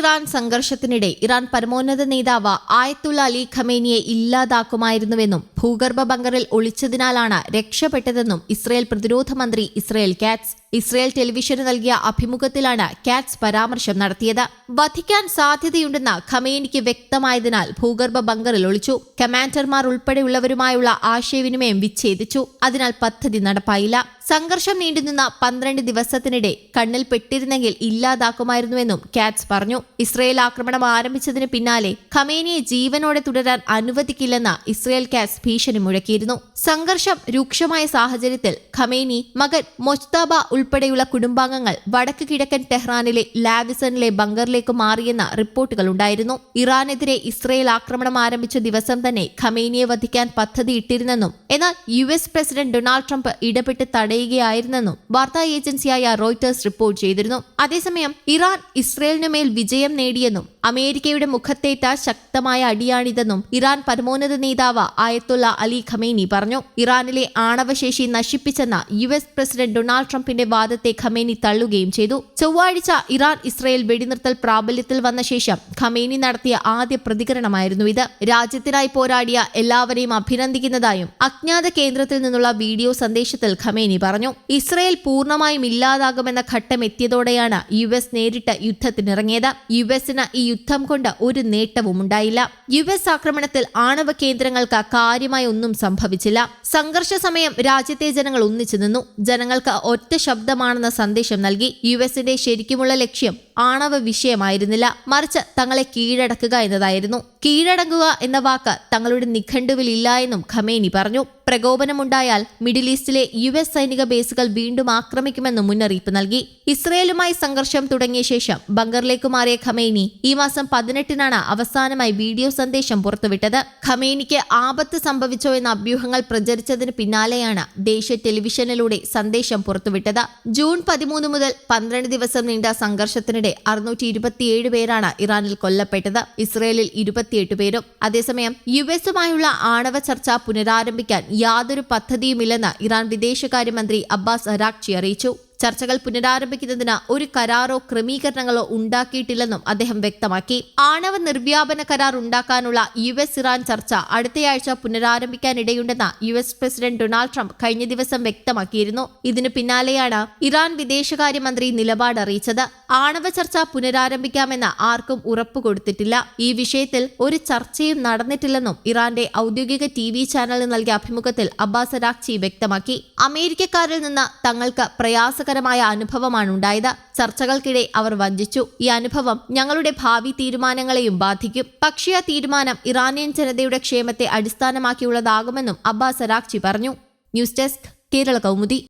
Iran സംഘർഷത്തിനിടെ Iran പരമോന്നത നേതാവ് ആയത്തുള്ള അലി ഖമേനിയെ ഇല്ലാതാക്കുമായിരുന്നുവെന്നും ഭൂഗർഭ ബങ്കറിൽ ഒളിച്ചതിനാലാണ് രക്ഷപ്പെട്ടതെന്നും ഇസ്രയേൽ പ്രതിരോധ മന്ത്രി ഇസ്രയേൽ കാറ്റ്സ് ഇസ്രയേൽ ടെലിവിഷന് നൽകിയ അഭിമുഖത്തിലാണ് കാറ്റ്സ് പരാമർശം നടത്തിയത്. വധിക്കാൻ സാധ്യതയുണ്ടെന്ന ഖമേനിക്ക് വ്യക്തമായതിനാൽ ഭൂഗർഭ ബങ്കറിൽ ഒളിച്ചു. കമാൻഡർമാർ ഉൾപ്പെടെയുള്ളവരുമായുള്ള ആശയവിനിമയം വിച്ഛേദിച്ചു. അതിനാൽ പദ്ധതി നടപ്പായില്ല. സംഘർഷം നീണ്ടുനിന്ന പന്ത്രണ്ട് ദിവസത്തിനിടെ കണ്ണിൽ പെട്ടിരുന്നെങ്കിൽ ഇല്ലാതാക്കുമായിരുന്നുവെന്നും കാറ്റ്സ് പറഞ്ഞു. ഇസ്രയേൽ ആക്രമണം ആരംഭിച്ചതിന് പിന്നാലെ ഖമേനിയെ ജീവനോടെ തുടരാൻ അനുവദിക്കില്ലെന്ന് ഇസ്രയേൽ കാറ്റ്സ് ഭീഷണി മുഴക്കിയിരുന്നു. സംഘർഷം രൂക്ഷമായ സാഹചര്യത്തിൽ ഖമേനി മകൻ മൊജ്താബ ഉൾപ്പെടെയുള്ള കുടുംബാംഗങ്ങൾ വടക്ക് കിഴക്കൻ ടെഹ്റാനിലെ ലാവിസണിലെ ബങ്കറിലേക്ക് മാറിയെന്ന റിപ്പോർട്ടുകൾ ഉണ്ടായിരുന്നു. ഇറാനെതിരെ ഇസ്രയേൽ ആക്രമണം ആരംഭിച്ച ദിവസം തന്നെ ഖമേനിയെ വധിക്കാൻ പദ്ധതിയിട്ടിരുന്നെന്നും എന്നാൽ U S president Donald Trump ഇടപെട്ട് തടയുകയായിരുന്നെന്നും വാർത്താ ഏജൻസിയായ റോയിട്ടേഴ്സ് റിപ്പോർട്ട് ചെയ്തിരുന്നു. അതേസമയം ഇറാൻ ഇസ്രയേലിനുമേൽ വിജയം നേടിയെന്നും അമേരിക്കയുടെ മുഖത്തേറ്റ ശക്തമായ അടിയാണിതെന്നും ഇറാൻ പരമോന്നത നേതാവ് ആയത്തുള്ള അലി ഖമേനി പറഞ്ഞു. ഇറാനിലെ ആണവശേഷി നശിപ്പിച്ചെന്ന യു എസ് പ്രസിഡന്റ് ഡൊണാൾഡ് ട്രംപിന്റെ വാദത്തെ ഖമേനി തള്ളുകയും ചെയ്തു. ചൊവ്വാഴ്ച ഇറാൻ ഇസ്രയേൽ വെടിനിർത്തൽ പ്രാബല്യത്തിൽ വന്ന ശേഷം ഖമേനി നടത്തിയ ആദ്യ പ്രതികരണമായിരുന്നു ഇത്. രാജ്യത്തിനായി പോരാടിയ എല്ലാവരെയും അഭിനന്ദിക്കുന്നതായും അജ്ഞാത കേന്ദ്രത്തിൽ നിന്നുള്ള വീഡിയോ സന്ദേശത്തിൽ ഖമേനി പറഞ്ഞു. ഇസ്രയേൽ പൂർണമായും ഇല്ലാതാകുമെന്ന ഘട്ടം എത്തിയതോടെയാണ് യു എസ് നേരിട്ട് യുദ്ധത്തിനിറങ്ങിയത്. യു എസിന് ഈ യുദ്ധം കൊണ്ട് ഒരു നേട്ടവും ഉണ്ടായില്ല. യു എസ് ആക്രമണത്തിൽ ആണവ കേന്ദ്രങ്ങൾക്ക് കാര്യമായി ഒന്നും സംഭവിച്ചില്ല. സംഘർഷ സമയം രാജ്യത്തെ ജനങ്ങൾ ഒന്നിച്ചു നിന്നു. ജനങ്ങൾക്ക് ഒറ്റ ശബ്ദമാണെന്ന സന്ദേശം നൽകി യു എസിന്റെ ശരിക്കുമുള്ള ലക്ഷ്യം ആണവ വിഷയമായിരുന്നില്ല. മറിച്ച് തങ്ങളെ കീഴടക്കുക എന്നതായിരുന്നു. കീഴടങ്ങുക എന്ന വാക്ക് തങ്ങളുടെ നിഘണ്ടുവിൽ ഇല്ല എന്നും ഖമേനി പറഞ്ഞു. പ്രകോപനമുണ്ടായാൽ മിഡിൽ ഈസ്റ്റിലെ യു എസ് സൈനിക ബേസുകൾ വീണ്ടും ആക്രമിക്കുമെന്നും മുന്നറിയിപ്പ് നൽകി. ഇസ്രയേലുമായി സംഘർഷം തുടങ്ങിയ ശേഷം ബങ്കറിലേക്ക് മാറിയ ഖമേനി ഈ മാസം പതിനെട്ടിനാണ് അവസാനമായി വീഡിയോ സന്ദേശം പുറത്തുവിട്ടത്. ഖമേനിക്ക് ആപത്ത് സംഭവിച്ചോ എന്ന അഭ്യൂഹങ്ങൾ പ്രചരിച്ചതിന് പിന്നാലെയാണ് ദേശീയ ടെലിവിഷനിലൂടെ സന്ദേശം പുറത്തുവിട്ടത്. ജൂൺ പതിമൂന്ന് മുതൽ പന്ത്രണ്ട് ദിവസം നീണ്ട സംഘർഷത്തിനിടെ അറുന്നൂറ്റി ഇരുപത്തിയേഴ് പേരാണ് ഇറാനിൽ കൊല്ലപ്പെട്ടത്. ഇസ്രയേലിൽ ഇരുപത്തിയെട്ട് പേരും. അതേസമയം യു എസുമായുള്ള ആണവ ചർച്ച പുനരാരംഭിക്കാൻ യാതൊരു പദ്ധതിയുമില്ലെന്ന് ഇറാൻ വിദേശകാര്യമന്ത്രി അബ്ബാസ് അരാക്ചി അറിയിച്ചു. ചർച്ചകൾ പുനരാരംഭിക്കുന്നതിന് ഒരു കരാറോ ക്രമീകരണങ്ങളോ ഉണ്ടാക്കിയിട്ടില്ലെന്നും അദ്ദേഹം വ്യക്തമാക്കി. ആണവ നിർവ്യാപന കരാർ ഉണ്ടാക്കാനുള്ള യു എസ് ഇറാൻ ചർച്ച അടുത്തയാഴ്ച പുനരാരംഭിക്കാനിടയുണ്ടെന്ന് U S president Donald Trump കഴിഞ്ഞ ദിവസം വ്യക്തമാക്കിയിരുന്നു. ഇതിനു പിന്നാലെയാണ് ഇറാൻ വിദേശകാര്യമന്ത്രി നിലപാട് അറിയിച്ചത്. ആണവ ചർച്ച പുനരാരംഭിക്കാമെന്ന് ആർക്കും ഉറപ്പു കൊടുത്തിട്ടില്ല. ഈ വിഷയത്തിൽ ഒരു ചർച്ചയും നടന്നിട്ടില്ലെന്നും ഇറാന്റെ ഔദ്യോഗിക ടി വി ചാനലിന് നൽകിയ അഭിമുഖത്തിൽ അബ്ബാസ് അരാക്ചി വ്യക്തമാക്കി. അമേരിക്കക്കാരിൽ നിന്ന് തങ്ങൾക്ക് പ്രയാസകരമായ അനുഭവമാണ് ഉണ്ടായത് ചർച്ചകൾക്കിടെ അവർ വഞ്ചിച്ചു. ഈ അനുഭവം ഞങ്ങളുടെ ഭാവി തീരുമാനങ്ങളെയും ബാധിക്കും. പക്ഷേ ആ തീരുമാനം ഇറാനിയൻ ജനതയുടെ ക്ഷേമത്തെ അടിസ്ഥാനമാക്കിയുള്ളതാകുമെന്നും അബ്ബാസ് അരാക്ചി പറഞ്ഞു. News desk Kerala Kaumudi.